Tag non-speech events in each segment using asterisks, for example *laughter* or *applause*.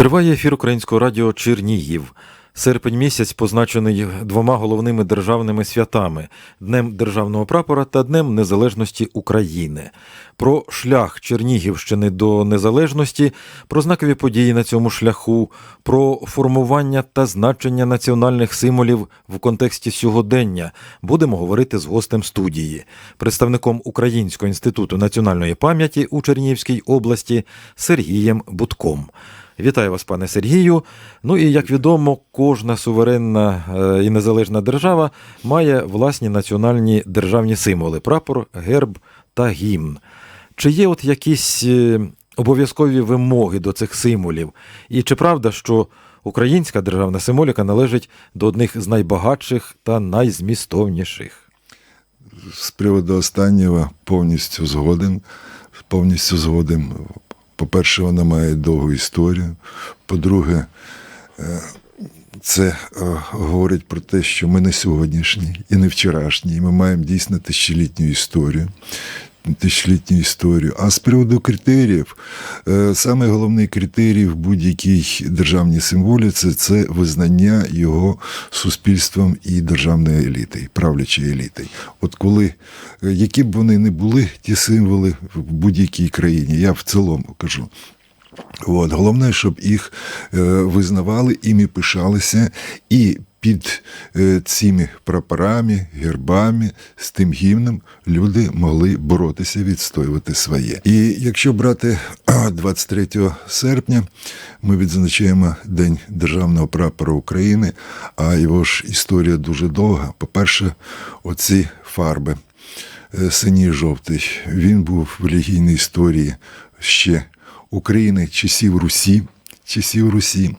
Триває ефір українського радіо Чернігів. Серпень місяць позначений двома головними державними святами Днем Державного прапора та Днем Незалежності України. Про шлях Чернігівщини до незалежності, про знакові події на цьому шляху, про формування та значення національних символів в контексті сьогодення будемо говорити з гостем студії, представником Українського інституту національної пам'яті у Чернігівській області Сергієм Будком. Вітаю вас, пане Сергію. Ну і як відомо, кожна суверенна е, і незалежна держава має власні національні державні символи: прапор, герб та гімн. Чи є от якісь е, обов'язкові вимоги до цих символів? І чи правда, що українська державна символіка належить до одних з найбагатших та найзмістовніших? З приводу останнього повністю згоден. Повністю згоден. По-перше, вона має довгу історію. По-друге, е, це е, говорить про те, що ми не сьогоднішні і не вчорашні. І ми маємо дійсно тисячолітню історію. Тисячолітню історію. А з приводу критеріїв, е, саме головний критерій в будь-якій державній символіці це визнання його суспільством і державною елітою, правлячою елітою. От коли, е, які б вони не були, ті символи в будь-якій країні, я в цілому кажу. От, головне, щоб їх е, визнавали, іми пишалися, і під е, цими прапорами, гербами, з тим гімном люди могли боротися, відстоювати своє. І якщо брати 23 серпня, ми відзначаємо День Державного прапора України, а його ж історія дуже довга. По-перше, оці фарби е, синій жовтий, він був в релігійній історії ще України часів Русі. Часів Русі.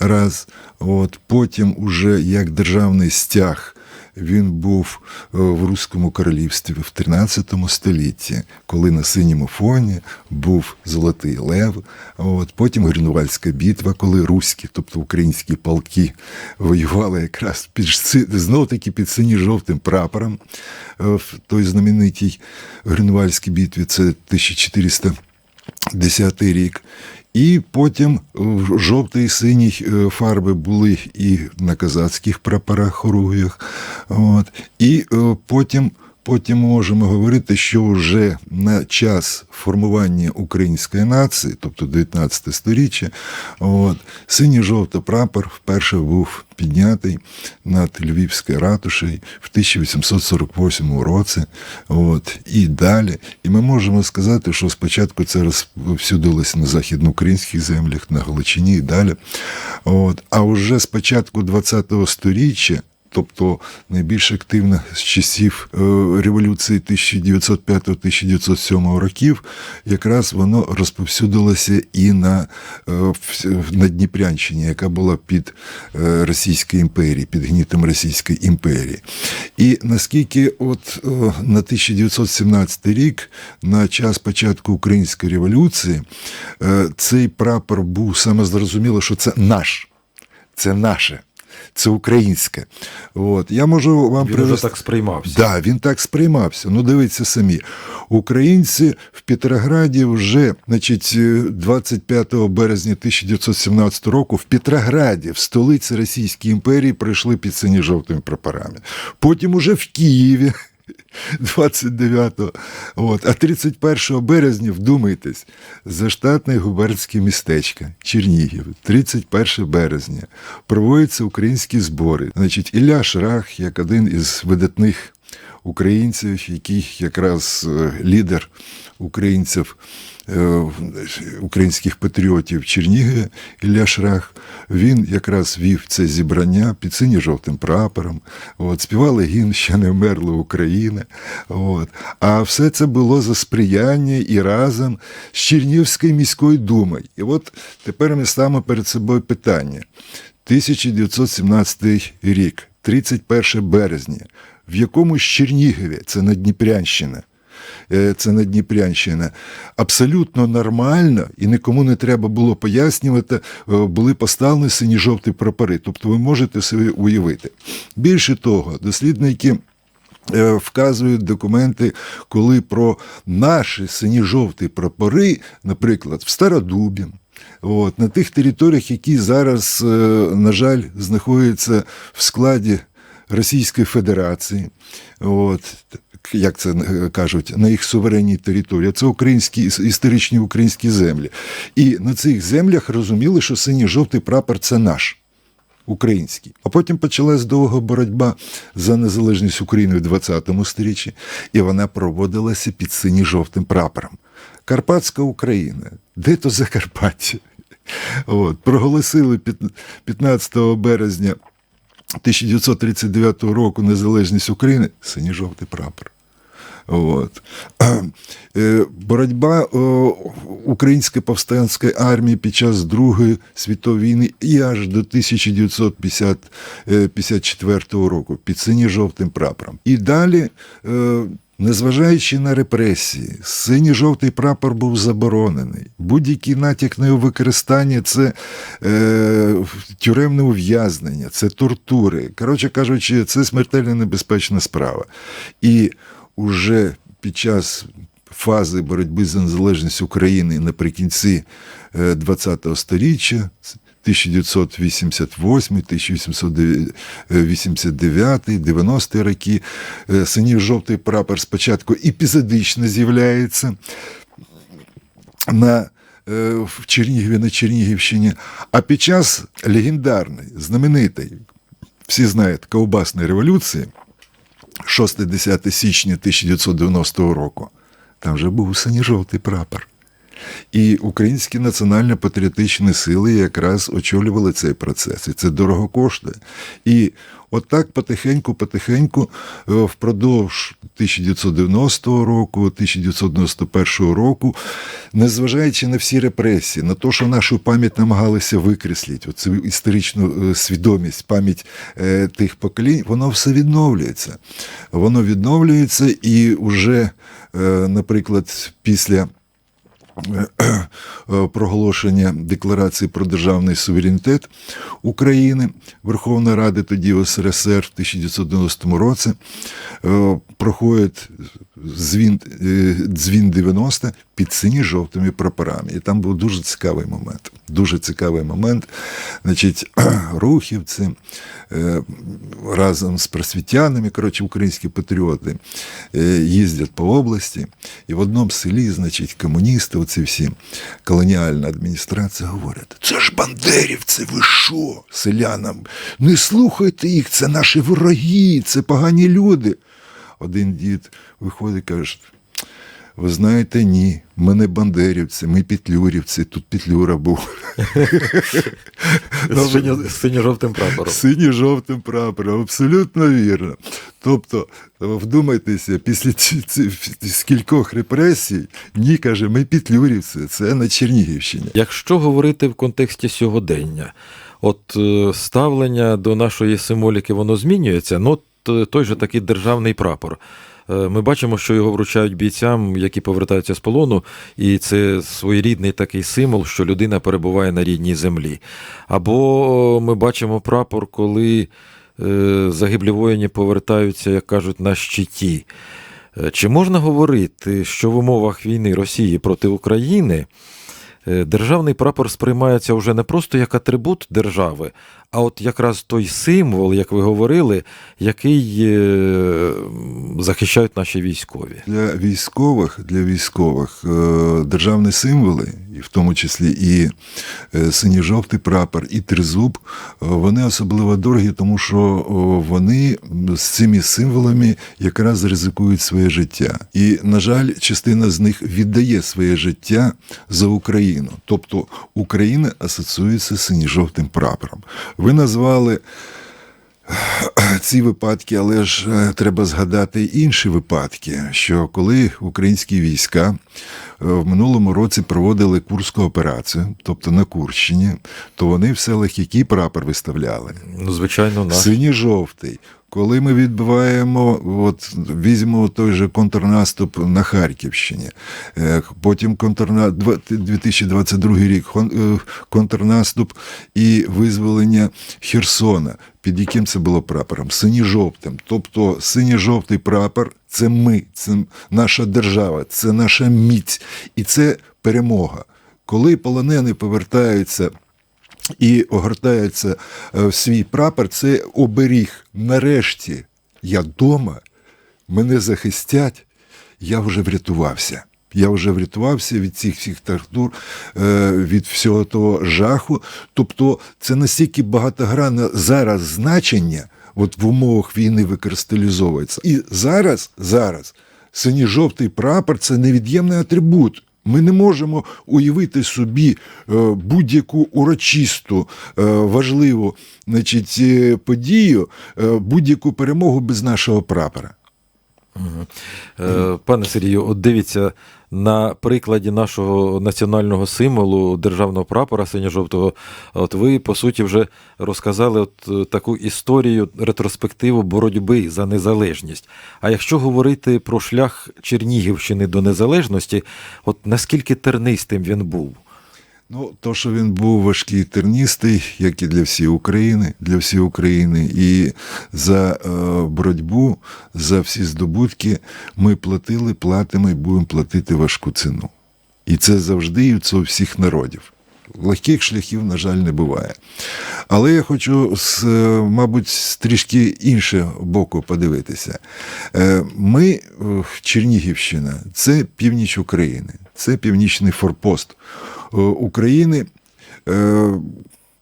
Раз. От, потім, уже як державний стяг, він був е, в Руському королівстві в 13 столітті, коли на синьому фоні був Золотий Лев. От, потім Грюнвальська битва, коли руські, тобто українські полки, воювали якраз під знов таки під сині-жовтим прапором е, в той знаменитій Грюнвальській битві, це 1400 10-й рік. І потім в жовтий і синій е, фарби були і на казацьких прапорах хоругвях. От. І е, потім. Потім можемо говорити, що вже на час формування української нації, тобто 19 сторіччя, от, синій-жовтий прапор вперше був піднятий над Львівською ратушею в 1848 році. От, і далі. І ми можемо сказати, що спочатку це розповсюдилося на західноукраїнських землях, на Галичині і далі. От, а вже з початку 20-го сторіччя тобто найбільш активна з часів е, революції 1905-1907 років, якраз воно розповсюдилося і на е, на Дніпрянщині, яка була під е, Російською імперією, під гнітом Російської імперії. І наскільки от на 1917 рік, на час початку української революції, цей прапор був саме зрозуміло, що це наш, це наше це українське. От. Я можу вам Він привести... вже так сприймався. Да, він так сприймався. Ну, дивіться самі. Українці в Петрограді вже, значить, 25 березня 1917 року в Петрограді, в столиці Російської імперії, прийшли під сині-жовтими прапорами. Потім уже в Києві. 29-го. От. А 31 березня, вдумайтесь, заштатне губернське містечко Чернігів, 31 березня, проводяться українські збори. Значить, Ілля Шрах, як один із видатних українців, який якраз е, лідер українців. Е, українських патріотів в Чернігові Ілля Шрах, він якраз вів це зібрання під синьо-жовтим прапором. От, Співали гімн ще не вмерла Україна. От. А все це було за сприяння і разом з Чернігівською міською думою. І от тепер ми ставимо перед собою питання. 1917 рік, 31 березня, в якому з Чернігові, це на Дніпрянщина, Е, це на Дніпрянщина, абсолютно нормально і нікому не треба було пояснювати, е, були поставлені сині-жовті прапори. Тобто ви можете собі уявити. Більше того, дослідники. Е, вказують документи, коли про наші сині-жовті прапори, наприклад, в Стародубі, От, на тих територіях, які зараз, на жаль, знаходяться в складі Російської Федерації. От, як це е, кажуть, на їх суверенній території. Це українські історичні українські землі. І на цих землях розуміли, що синій-жовтий прапор це наш. Український. А потім почалась довга боротьба за незалежність України в 20 сторіччі, і вона проводилася під синьо-жовтим прапором. Карпатська Україна. Де то Закарпаття? От, проголосили 15 березня 1939 року незалежність України синій жовтий прапор. От. Е, Боротьба української повстанської армії під час Другої світової війни і аж до 1954 року під синьо-жовтим прапором. І далі, е, незважаючи на репресії, синьо-жовтий прапор був заборонений. Будь-який натяк на його використання це е, тюремне ув'язнення, це тортури. Коротше кажучи, це смертельно небезпечна справа. І уже під час фази боротьби за незалежність України наприкінці е, ХХ століття, 1988, 1889, 90 роки, е, синів жовтий прапор спочатку епізодично з'являється на е, в Чернігові на Чернігівщині, а під час легендарної, знаменитої, всі знають, ковбасної революції, 6-10 січня 1990 року, там вже був синьо-жовтий прапор. І українські національно-патріотичні сили якраз очолювали цей процес. І це дорого коштує. І отак потихеньку-потихеньку е, впродовж 1990 року, 1991 року, незважаючи на всі репресії, на те, що нашу пам'ять намагалися викреслити, оцю історичну е, свідомість, пам'ять е, тих поколінь, воно все відновлюється. Воно відновлюється і вже, наприклад, після проголошення Декларації про державний суверенітет України Верховної Ради тоді в СРСР в 1990 році е, проходить дзвін, е, дзвін 90 під сині-жовтими прапорами. І там був дуже цікавий момент. Дуже цікавий момент. Значить, *clears throat* рухівці е, разом з просвітянами, коротше, українські патріоти е, їздять по області, і в одному селі, значить, комуністи, оці всі колоніальна адміністрація говорять: це ж бандерівці, ви що, селянам? Не слухайте їх, це наші вороги, це погані люди. Один дід виходить і каже, ви знаєте, ні, ми не бандерівці, ми петлюрівці, тут петлюра був. З синьо- синьо-жовтим прапором. Синьо-жовтим прапором, абсолютно вірно. Тобто, вдумайтеся, після скількох репресій, ні, каже, ми петлюрівці, це на Чернігівщині. Якщо говорити в контексті сьогодення, от е, ставлення до нашої символіки воно змінюється. Ну, е, той же такий державний прапор. Е, Ми бачимо, що його вручають бійцям, які повертаються з полону, і це своєрідний такий символ, що людина перебуває на рідній землі. Або ми бачимо прапор, коли е, загиблі воїні повертаються, як кажуть, на щиті. Е, Чи можна говорити, що в умовах війни Росії проти України е, державний прапор сприймається вже не просто як атрибут держави, а от якраз той символ, як ви говорили, який е, захищають наші військові? Для військових, для військових е, державні символи, і в тому числі і е, синьо-жовтий прапор, і тризуб, вони особливо дорогі, тому що вони з цими символами якраз ризикують своє життя. І, на жаль, частина з них віддає своє життя за Україну. Тобто Україна асоціюється з синьо-жовтим прапором. Ви назвали *clears throat* ці випадки, але ж е, треба згадати інші випадки, що коли українські війська е, в минулому році проводили Курську операцію, тобто на Курщині, то вони в селах який прапор виставляли? Ну, звичайно, наш. Синій-жовтий. Коли ми відбиваємо, от візьмемо той же контрнаступ на Харківщині, е, потім контрна... два- 2022 рік е, контрнаступ і визволення Херсона. Під яким це було прапором? Синьо-жовтим. Тобто синьо-жовтий прапор це ми, це наша держава, це наша міць і це перемога. коли полонені повертаються і огортаються е, в свій прапор, це оберіг. Нарешті я вдома, мене захистять, я вже врятувався. Я вже врятувався від цих всіх тортур, е, від всього того жаху. Тобто це настільки багатогранне зараз значення от в умовах війни використалізовується. І зараз, зараз синьо-жовтий прапор це невід'ємний атрибут. Ми не можемо уявити собі е, будь-яку урочисту, е, важливу значить, е, подію, будь-яку перемогу без нашого прапора. Пане Сергію, от дивіться на прикладі нашого національного символу державного прапора синьо-жовтого. От ви по суті вже розказали от е, таку історію, ретроспективу боротьби за незалежність. А якщо говорити про шлях Чернігівщини до незалежності, от наскільки тернистим він був? Ну, то, що він був важкий терністий, як і для всієї України, для всієї України, і за е, боротьбу, за всі здобутки ми платили, платимо і будемо платити важку ціну. І це завжди і це у всіх народів. Легких шляхів, на жаль, не буває. Але я хочу, з, е, мабуть, з трішки іншого боку подивитися. Е, Ми, е, Чернігівщина, це північ України, це північний форпост України. Е,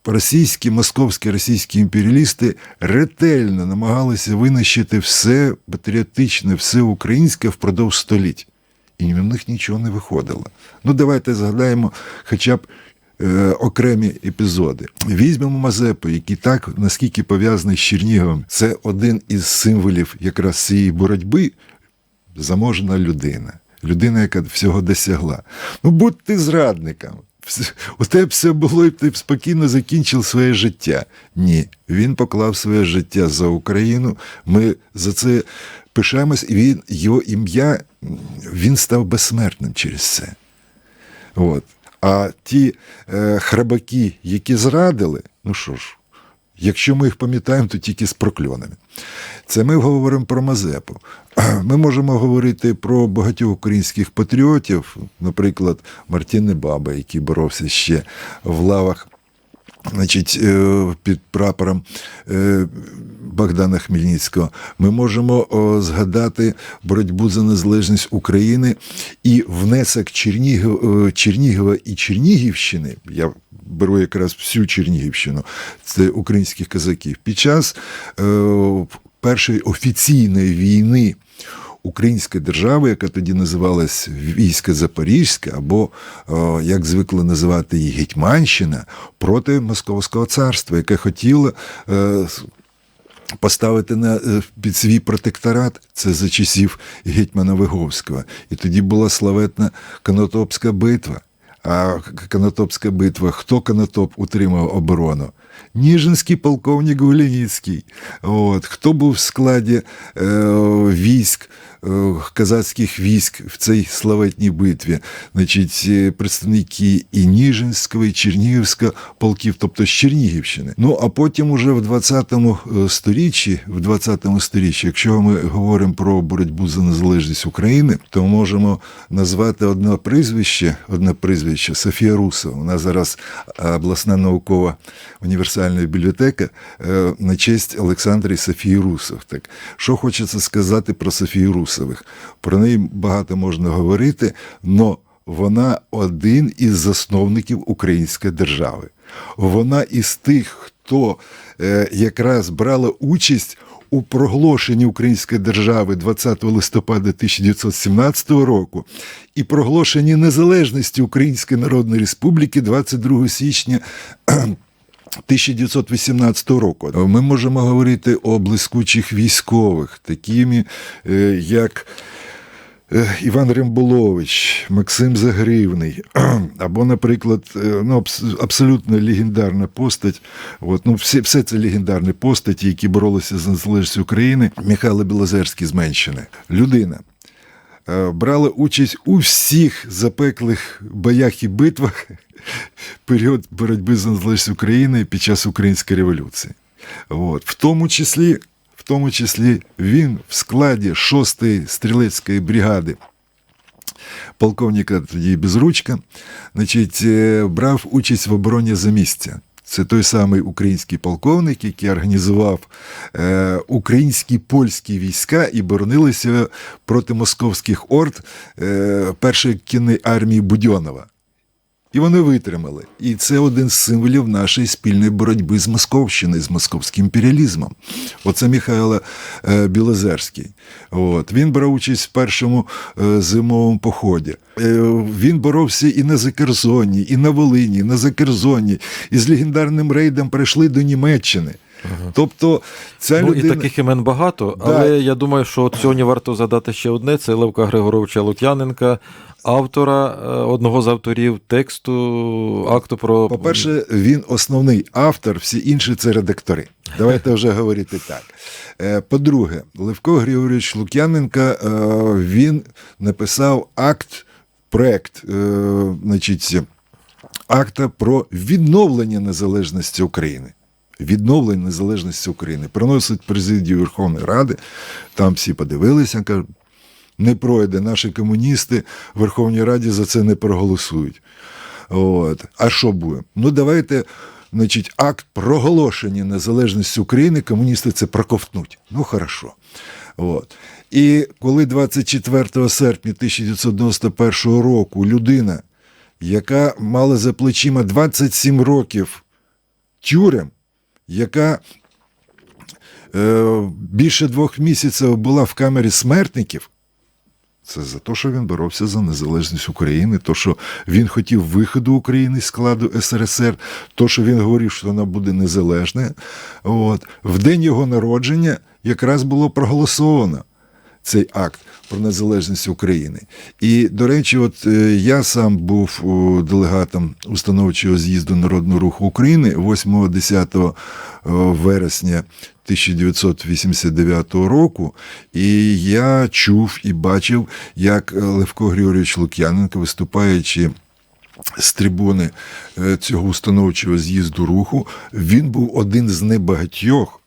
Російські, московські, російські імперіалісти ретельно намагалися винищити все патріотичне, все українське впродовж століть. І в них нічого не виходило. Ну, давайте згадаємо хоча б е, окремі епізоди. Візьмемо Мазепу, який так наскільки пов'язаний з Черніговом. Це один із символів якраз цієї боротьби заможна людина. Людина, яка всього досягла. Ну, будь ти зрадником. У тебе все було, і ти б спокійно закінчив своє життя. Ні, він поклав своє життя за Україну. Ми за це пишаємось, і він, його ім'я він став безсмертним через це. От. А ті е, храбаки, які зрадили, ну що ж, якщо ми їх пам'ятаємо, то тільки з прокльонами. Це ми говоримо про Мазепу. *clears throat* Ми можемо говорити про багатьох українських патріотів, наприклад, Мартіни Баба, який боровся ще в лавах значить, е, під прапором е, Богдана Хмельницького. Ми можемо згадати боротьбу за незалежність України і внесок Чернігів, Чернігова і Чернігівщини. Я беру якраз всю Чернігівщину, це українських козаків. Під час е, першої офіційної війни Української держави, яка тоді називалась Війська Запорізьке, або, як звикли називати її Гетьманщина, проти Московського царства, яке хотіло е, поставити на, е, під свій протекторат, це за часів гетьмана Виговського. І тоді була славетна Конотопська битва. А Конотопська битва, хто Конотоп утримав оборону? Ніжинський полковник Гуляніцький. От. Хто був в складі е, військ, е, казацьких військ в цій славетній битві? Значить, е, представники і Ніжинського, і Чернігівського полків, тобто з Чернігівщини. Ну а потім уже в 20-му е, сторіччі, в 20-му сторіччі, якщо ми говоримо про боротьбу за незалежність України, то можемо назвати одне прізвище, одне прізвище Софія Русова. Вона зараз е, обласна наукова універсальна бібліотека на честь Олександра і Софії Русов. Так що хочеться сказати про Софію Русових? Про неї багато можна говорити, але вона один із засновників української держави. Вона із тих, хто е, якраз брала участь у проголошенні Української держави 20 листопада 1917 року і проголошенні незалежності Української Народної Республіки 22 січня 1918 року. Ми можемо говорити о блискучих військових, такими е, як е, Іван Рембулович, Максим Загривний, *clears throat* або, наприклад, е, ну, абсолютно легендарна постать. От, ну, все, все це легендарні постаті, які боролися за незалежність України. Михайло Білозерський з Менщини. Людина. Е, Брала участь у всіх запеклих боях і битвах *laughs* період боротьби за незалежність України під час Української революції. От. В тому числі, в тому числі він в складі 6-ї стрілецької бригади полковника тоді Безручка, значить, е, брав участь в обороні замістя. Це той самий український полковник, який організував е, українські польські війська і боронилися проти московських орд е, першої кінної армії Будьонова. І вони витримали. І це один з символів нашої спільної боротьби з Московщиною, з московським імперіалізмом. Оце Михайло е, Білозерський. От. Він брав участь в першому е, зимовому поході. Е, він боровся і на Закерзоні, і на Волині, і на Закерзоні, і з легендарним рейдом прийшли до Німеччини. Тобто ця ну, людина... і таких імен багато, Да. але я думаю, що от сьогодні варто задати ще одне: це Левка Григоровича Лук'яненка, автора, е, одного з авторів тексту акту про По-перше, він основний автор, всі інші це редактори. Давайте вже говорити так. Е, По-друге, Левко Григорович Лук'яненка е, він написав акт, проект, значить, акта про відновлення незалежності України. Відновлення незалежності України. Приносить президію Верховної Ради, там всі подивилися, кажуть, не пройде. Наші комуністи в Верховній Раді за це не проголосують. От. А що буде? Ну, давайте, значить, акт проголошення незалежності України, комуністи це проковтнуть. Ну, хорошо. От. І коли 24 серпня 1991 року людина, яка мала за плечима 27 років тюрем, яка е, більше двох місяців була в камері смертників, це за те, що він боровся за незалежність України, то, що він хотів виходу України з складу СРСР, то, що він говорив, що вона буде незалежна. От. В день його народження якраз було проголосовано цей акт про незалежність України. І, до речі, от е, я сам був делегатом установчого з'їзду Народного руху України 8-10 вересня 1989 року, і я чув і бачив, як Левко Григорович Лук'яненко, виступаючи з трибуни е, цього установчого з'їзду руху, він був один з небагатьох,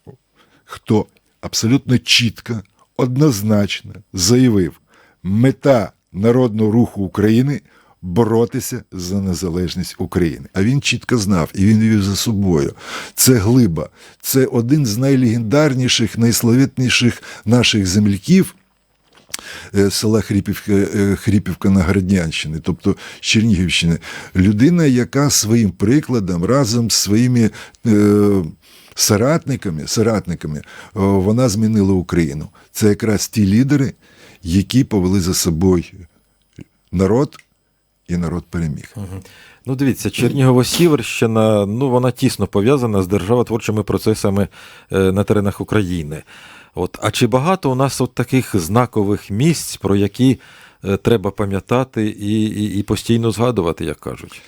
хто абсолютно чітко, однозначно заявив, мета народного руху України боротися за незалежність України. А він чітко знав, і він вів за собою. Це глиба, це один з найлегендарніших, найславетніших наших земляків. е, Села Хріпівка, е, Хріпівка на Городнянщини, тобто Чернігівщини, людина, яка своїм прикладом разом з своїми е, соратниками, соратниками, вона змінила Україну. Це якраз ті лідери, які повели за собою народ, і народ переміг. Ну, дивіться, Чернігово-Сіверщина, ну вона тісно пов'язана з державотворчими процесами е, на теренах України. От, а чи багато у нас от таких знакових місць, про які е, треба пам'ятати і, і, і постійно згадувати, як кажуть?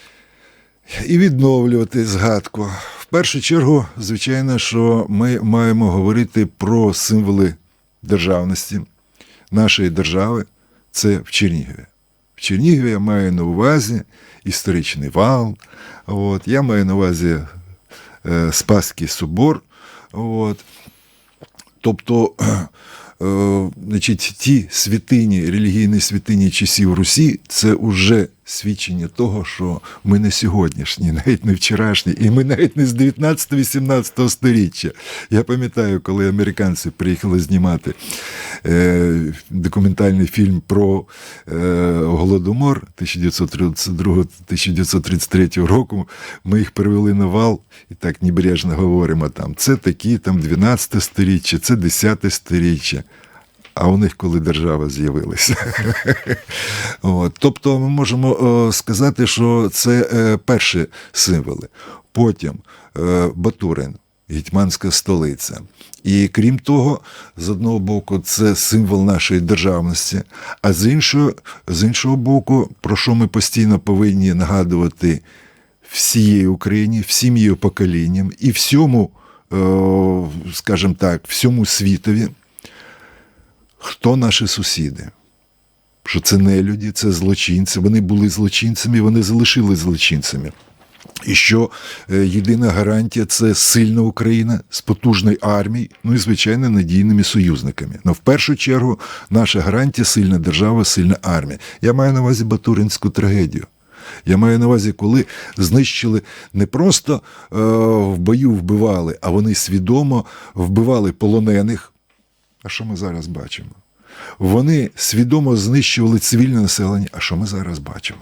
І відновлювати згадку. В першу чергу, звичайно, що ми маємо говорити про символи державності нашої держави. Це в Чернігові. В Чернігові я маю на увазі історичний вал. От, я маю на увазі е, Спасський собор. От. Тобто, е, значить, ті святині, релігійні святині часів Русі, це вже свідчення того, що ми не сьогоднішні, навіть не вчорашні, і ми навіть не з 19-18 сторіччя. Я пам'ятаю, коли американці приїхали знімати е, документальний фільм про е, Голодомор 1932-1933 року, ми їх привели на вал і так небрежно говоримо там. Це такі там 12 сторіччя, це 10 сторіччя. А у них коли держава з'явилася. *laughs* Тобто ми можемо е, сказати, що це е, перші символи. Потім е, Батурин, гетьманська столиця. І крім того, з одного боку, це символ нашої державності, а з іншого, з іншого боку, про що ми постійно повинні нагадувати всієї Україні, всім її поколінням і всьому, скажімо так, всьому світові хто наші сусіди. Що це не люди, це злочинці. Вони були злочинцями, вони залишились злочинцями. І що е, єдина гарантія це сильна Україна з потужною армією, ну і звичайно надійними союзниками. Ну, в першу чергу, наша гарантія сильна держава, сильна армія. Я маю на увазі Батуринську трагедію. Я маю на увазі, коли знищили не просто е, в бою вбивали, а вони свідомо вбивали полонених. А що ми зараз бачимо? Вони свідомо знищували цивільне населення. А що ми зараз бачимо?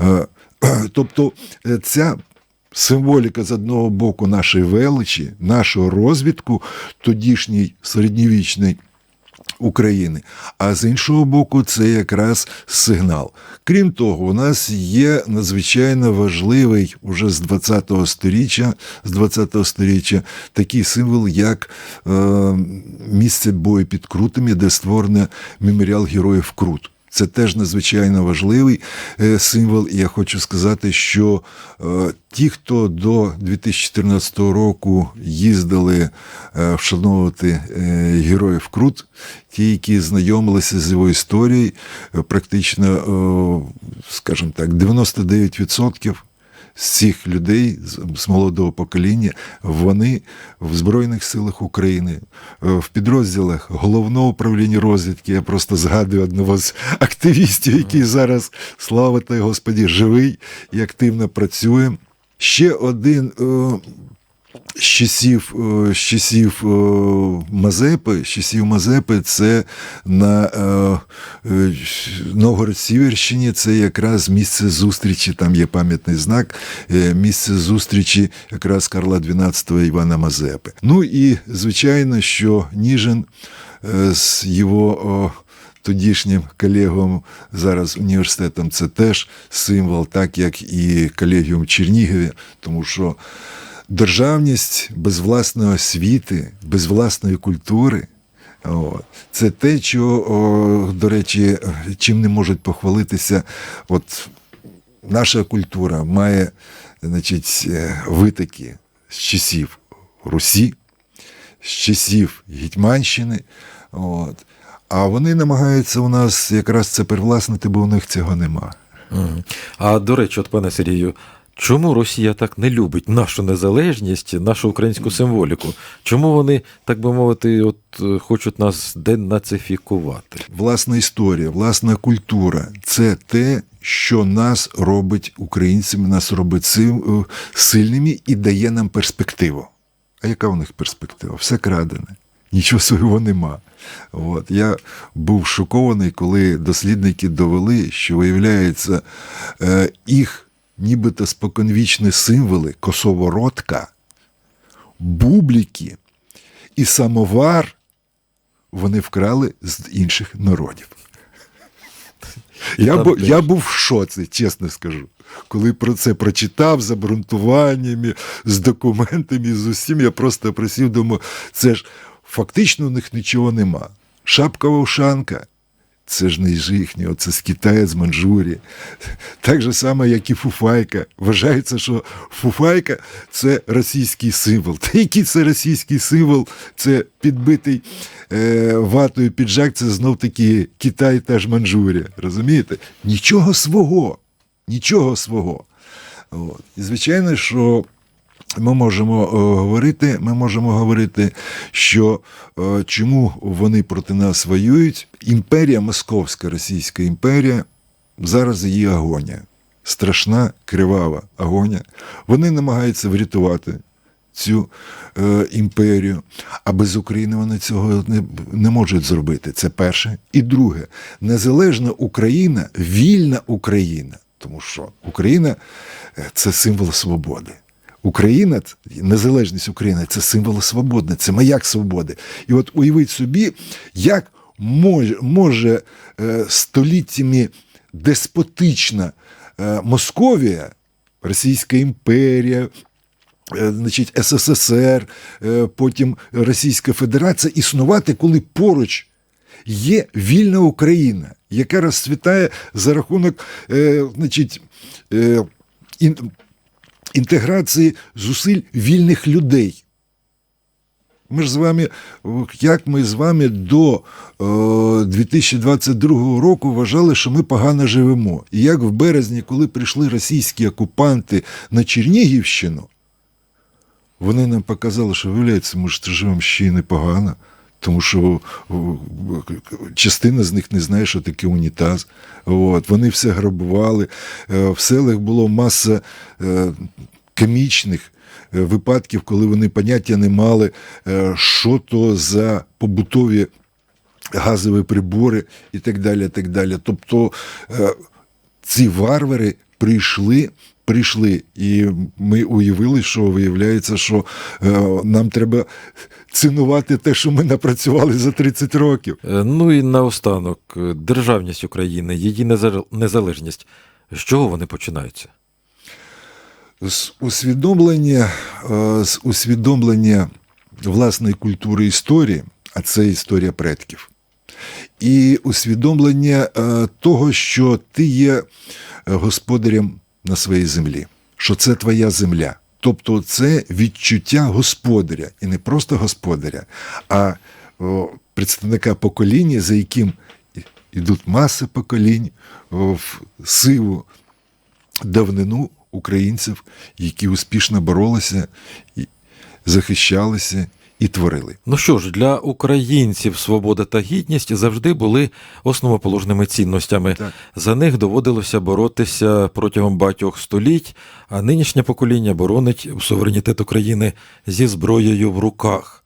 Е, *clears throat* Тобто е, ця символіка з одного боку нашої величі, нашого розвідку тодішній середньовічний України, а з іншого боку, це якраз сигнал. Крім того, у нас є надзвичайно важливий уже з 20-го сторіччя, з 20-го сторіччя такий символ, як е, місце бою під Крутами, де створене меморіал героїв Крут. Це теж надзвичайно важливий е, символ. І я хочу сказати, що е, ті, хто до 2014 року їздили е, вшановувати героїв Крут, ті, які знайомилися з його історією, практично, скажімо так, 99% з цих людей з- молодого покоління, вони в Збройних силах України, е, в підрозділах головного управління розвідки. Я просто згадую одного з активістів, який зараз, слава та Господі, живий і активно працює. Ще один е, з часів, е, з часів е, Мазепи, з часів Мазепи, це на е, е, Новгород-Сіверщині, це якраз місце зустрічі, там є пам'ятний знак, місце зустрічі якраз Карла XII Івана Мазепи. Ну і звичайно, що Ніжин з його. Тодішнім колегом зараз університетом це теж символ, так як і колегіум Чернігові, тому що державність без власної освіти, без власної культури. Це те, що, о, до речі, чим не можуть похвалитися. От наша культура має значить, е, витоки з часів Русі, з часів Гетьманщини. От. А вони намагаються у нас якраз це привласнити, бо у них цього нема. А до речі, от пане Сергію, чому Росія так не любить нашу незалежність, нашу українську символіку? Чому вони, так би мовити, от е, хочуть нас денацифікувати? Власна історія, власна культура це те, що нас робить українцями, нас робить е, сильними і дає нам перспективу. А яка у них перспектива? Все крадене. Нічого свого нема. От. Я був шокований, коли дослідники довели, що виявляється, е, їх нібито споконвічні символи косоворотка, бубліки і самовар вони вкрали з інших народів. Я, бу, я був в шоці, чесно скажу. Коли про це прочитав з обґрунтуваннями, з документами, з усім, я просто просив, думаю, це ж фактично у них нічого нема. Шапка вовшанка. Це ж не з це з Китаю, з Манчжурії. Так же само, як і фуфайка. Вважається, що фуфайка це російський символ. Та який це російський символ? Це підбитий е, ватою піджак, це знов таки Китай та ж Манчжурія. Розумієте? Нічого свого. Нічого свого. От. І звичайно, що ми можемо е, говорити, ми можемо говорити, що е, чому вони проти нас воюють. Імперія Московська, Російська імперія, зараз її агонія. Страшна, кривава агонія. Вони намагаються врятувати цю е, імперію, а без України вони цього не, не можуть зробити. Це перше. І друге, незалежна Україна, вільна Україна. Тому що Україна е, це символ свободи. Україна, незалежність України це символ свободи, це маяк свободи. І от уявіть собі, як може, може століттями деспотична е, Московія, Російська імперія, е, значить, СССР, е, потім Російська Федерація існувати, коли поруч є вільна Україна, яка розцвітає за рахунок значить, інтеграції зусиль вільних людей. Ми ж з вами, як ми з вами до е, 2022 року вважали, що ми погано живемо. І як в березні, коли прийшли російські окупанти на Чернігівщину, вони нам показали, що виявляється, ми ж живемо ще й непогано. Тому що частина з них не знає, що таке унітаз. От, вони все грабували. Е, В селах було маса е, комічних е, випадків, коли вони поняття не мали, е, що то за побутові газові прибори і так далі. Так далі. Тобто е, ці варвари прийшли. Прийшли, і ми уявили, що виявляється, що е, нам треба цінувати те, що ми напрацювали за 30 років. Е, Ну і наостанок, е, державність України, її незалежність. З чого вони починаються? з усвідомлення, з усвідомлення власної культури історії, а це історія предків, і усвідомлення того, що ти є господарем на своїй землі, що це твоя земля. Тобто це відчуття господаря, і не просто господаря, а о, представника покоління, за яким йдуть маси поколінь о, в сиву давнину українців, які успішно боролися, і захищалися і творили. Ну що ж, для українців свобода та гідність завжди були основоположними цінностями. Так. За них доводилося боротися протягом багатьох століть, а нинішнє покоління боронить суверенітет України зі зброєю в руках.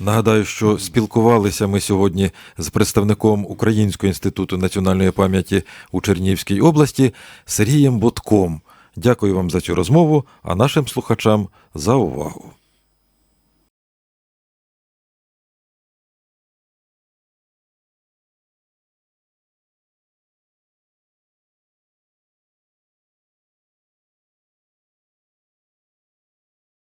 Нагадаю, що спілкувалися ми сьогодні з представником Українського інституту національної пам'яті у Чернігівській області Сергієм Ботком. Дякую вам за цю розмову, а нашим слухачам за увагу.